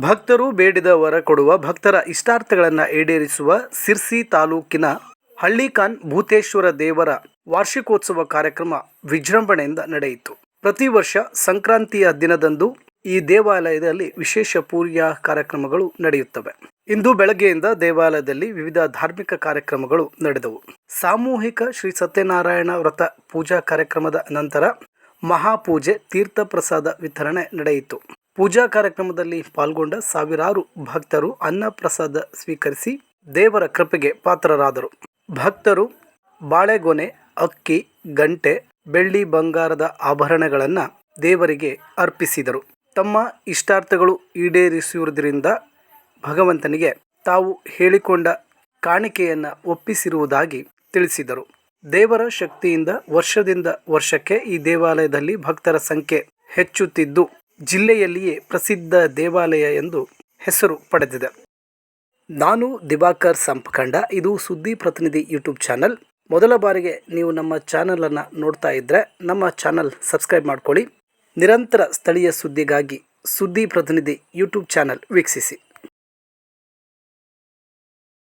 ಭಕ್ತರು ಬೇಡಿದ ವರ ಕೊಡುವ ಭಕ್ತರ ಇಷ್ಟಾರ್ಥಗಳನ್ನು ಈಡೇರಿಸುವ ಸಿರ್ಸಿ ತಾಲೂಕಿನ ಹಳ್ಳಿಕಾನ್ ಭೂತೇಶ್ವರ ದೇವರ ವಾರ್ಷಿಕೋತ್ಸವ ಕಾರ್ಯಕ್ರಮ ವಿಜೃಂಭಣೆಯಿಂದ ನಡೆಯಿತು. ಪ್ರತಿ ವರ್ಷ ಸಂಕ್ರಾಂತಿಯ ದಿನದಂದು ಈ ದೇವಾಲಯದಲ್ಲಿ ವಿಶೇಷ ಪೂಜಾ ಕಾರ್ಯಕ್ರಮಗಳು ನಡೆಯುತ್ತವೆ. ಇಂದು ಬೆಳಗ್ಗೆಯಿಂದ ದೇವಾಲಯದಲ್ಲಿ ವಿವಿಧ ಧಾರ್ಮಿಕ ಕಾರ್ಯಕ್ರಮಗಳು ನಡೆದವು. ಸಾಮೂಹಿಕ ಶ್ರೀ ಸತ್ಯನಾರಾಯಣ ವ್ರತ ಪೂಜಾ ಕಾರ್ಯಕ್ರಮದ ನಂತರ ಮಹಾಪೂಜೆ, ತೀರ್ಥ ಪ್ರಸಾದ ವಿತರಣೆ ನಡೆಯಿತು. ಪೂಜಾ ಕಾರ್ಯಕ್ರಮದಲ್ಲಿ ಪಾಲ್ಗೊಂಡ ಸಾವಿರಾರು ಭಕ್ತರು ಅನ್ನ ಪ್ರಸಾದ ಸ್ವೀಕರಿಸಿ ದೇವರ ಕೃಪೆಗೆ ಪಾತ್ರರಾದರು. ಭಕ್ತರು ಬಾಳೆಗೊನೆ, ಅಕ್ಕಿ, ಗಂಟೆ, ಬೆಳ್ಳಿ ಬಂಗಾರದ ಆಭರಣಗಳನ್ನು ದೇವರಿಗೆ ಅರ್ಪಿಸಿದರು. ತಮ್ಮ ಇಷ್ಟಾರ್ಥಗಳು ಈಡೇರಿಸುವುದರಿಂದ ಭಗವಂತನಿಗೆ ತಾವು ಹೇಳಿಕೊಂಡ ಕಾಣಿಕೆಯನ್ನು ಒಪ್ಪಿಸಿರುವುದಾಗಿ ತಿಳಿಸಿದರು. ದೇವರ ಶಕ್ತಿಯಿಂದ ವರ್ಷದಿಂದ ವರ್ಷಕ್ಕೆ ಈ ದೇವಾಲಯದಲ್ಲಿ ಭಕ್ತರ ಸಂಖ್ಯೆ ಹೆಚ್ಚುತ್ತಿದ್ದು ಜಿಲ್ಲೆಯಲ್ಲಿಯೇ ಪ್ರಸಿದ್ಧ ದೇವಾಲಯ ಎಂದು ಹೆಸರು ಪಡೆದಿದೆ. ನಾನು ದಿವಾಕರ್ ಸಂಪಖಂಡ ಇದು ಸುದ್ದಿ ಪ್ರತಿನಿಧಿ ಯೂಟ್ಯೂಬ್ ಚಾನಲ್. ಮೊದಲ ಬಾರಿಗೆ ನೀವು ನಮ್ಮ ಚಾನಲನ್ನು ನೋಡ್ತಾ ಇದ್ದರೆ ನಮ್ಮ ಚಾನಲ್ ಸಬ್ಸ್ಕ್ರೈಬ್ ಮಾಡ್ಕೊಳ್ಳಿ. ನಿರಂತರ ಸ್ಥಳೀಯ ಸುದ್ದಿಗಾಗಿ ಸುದ್ದಿ ಪ್ರತಿನಿಧಿ ಯೂಟ್ಯೂಬ್ ಚಾನಲ್ ವೀಕ್ಷಿಸಿ.